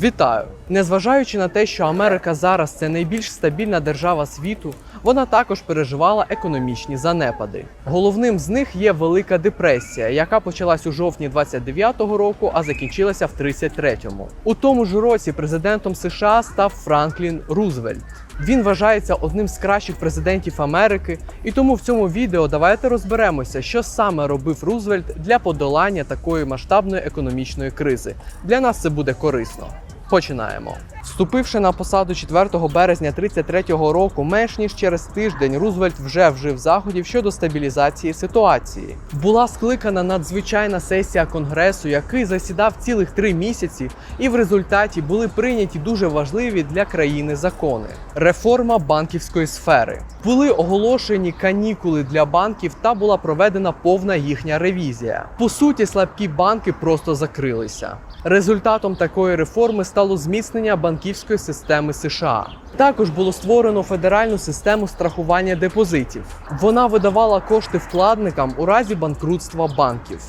Вітаю! Незважаючи на те, що Америка зараз це найбільш стабільна держава світу, вона також переживала економічні занепади. Головним з них є Велика депресія, яка почалась у жовтні 29-го року, а закінчилася в 33-му. У тому ж році президентом США став Франклін Рузвельт. Він вважається одним з кращих президентів Америки, і тому в цьому відео давайте розберемося, що саме робив Рузвельт для подолання такої масштабної економічної кризи. Для нас це буде корисно. Починаємо. Вступивши на посаду 4 березня 33-го року, менш ніж через тиждень Рузвельт вже вжив заходів щодо стабілізації ситуації. Була скликана надзвичайна сесія конгресу, який засідав цілих три місяці, і в результаті були прийняті дуже важливі для країни закони. Реформа банківської сфери. Були оголошені канікули для банків та була проведена повна їхня ревізія. По суті, слабкі банки просто закрилися. Результатом такої реформи стало зміцнення банківської системи США. Також було створено федеральну систему страхування депозитів. Вона видавала кошти вкладникам у разі банкрутства банків.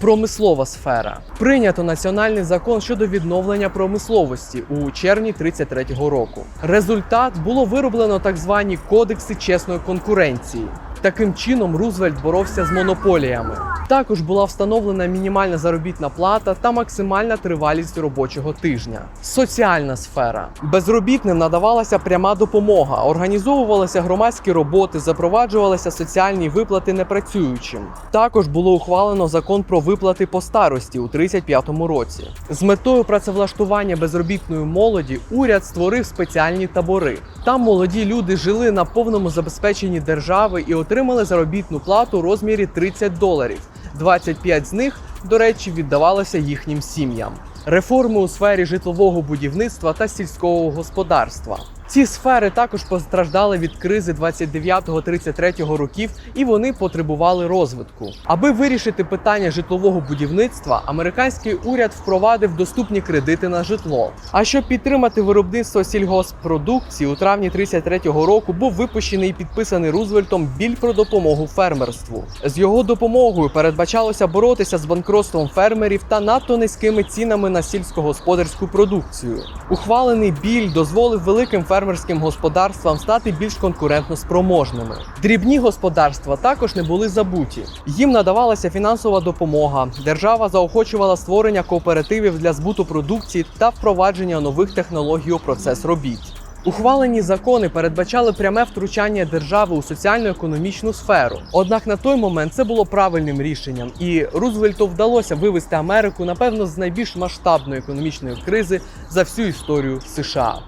Промислова сфера прийнято національний закон щодо відновлення промисловості у червні 33-го року. Результат було вироблено так звані кодекси чесної конкуренції. Таким чином Рузвельт боровся з монополіями. Також була встановлена мінімальна заробітна плата та максимальна тривалість робочого тижня. Соціальна сфера безробітним надавалася пряма допомога, організовувалися громадські роботи, запроваджувалися соціальні виплати непрацюючим. Також було ухвалено закон про виплати по старості у 35-му році. З метою працевлаштування безробітної молоді уряд створив спеціальні табори. Там молоді люди жили на повному забезпеченні держави і отримали заробітну плату у розмірі 30 доларів. 25 з них, до речі, віддавалося їхнім сім'ям. Реформи у сфері житлового будівництва та сільського господарства. Ці сфери також постраждали від кризи 29-33 років, і вони потребували розвитку. Аби вирішити питання житлового будівництва, американський уряд впровадив доступні кредити на житло. А щоб підтримати виробництво сільгоспродукції, у травні 33-го року був випущений і підписаний Рузвельтом біль про допомогу фермерству. З його допомогою передбачалося боротися з банкротством фермерів та надто низькими цінами на сільськогосподарську продукцію. Ухвалений біль дозволив великим фермерським господарствам стати більш конкурентно спроможними. Дрібні господарства також не були забуті. Їм надавалася фінансова допомога. Держава заохочувала створення кооперативів для збуту продукції та впровадження нових технологій у процес робіт. Ухвалені закони передбачали пряме втручання держави у соціально-економічну сферу. Однак на той момент це було правильним рішенням, і Рузвельту вдалося вивести Америку, напевно, з найбільш масштабної економічної кризи за всю історію США.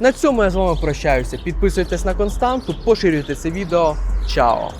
На цьому я з вами прощаюся. Підписуйтесь на константу, поширюйте це відео. Чао!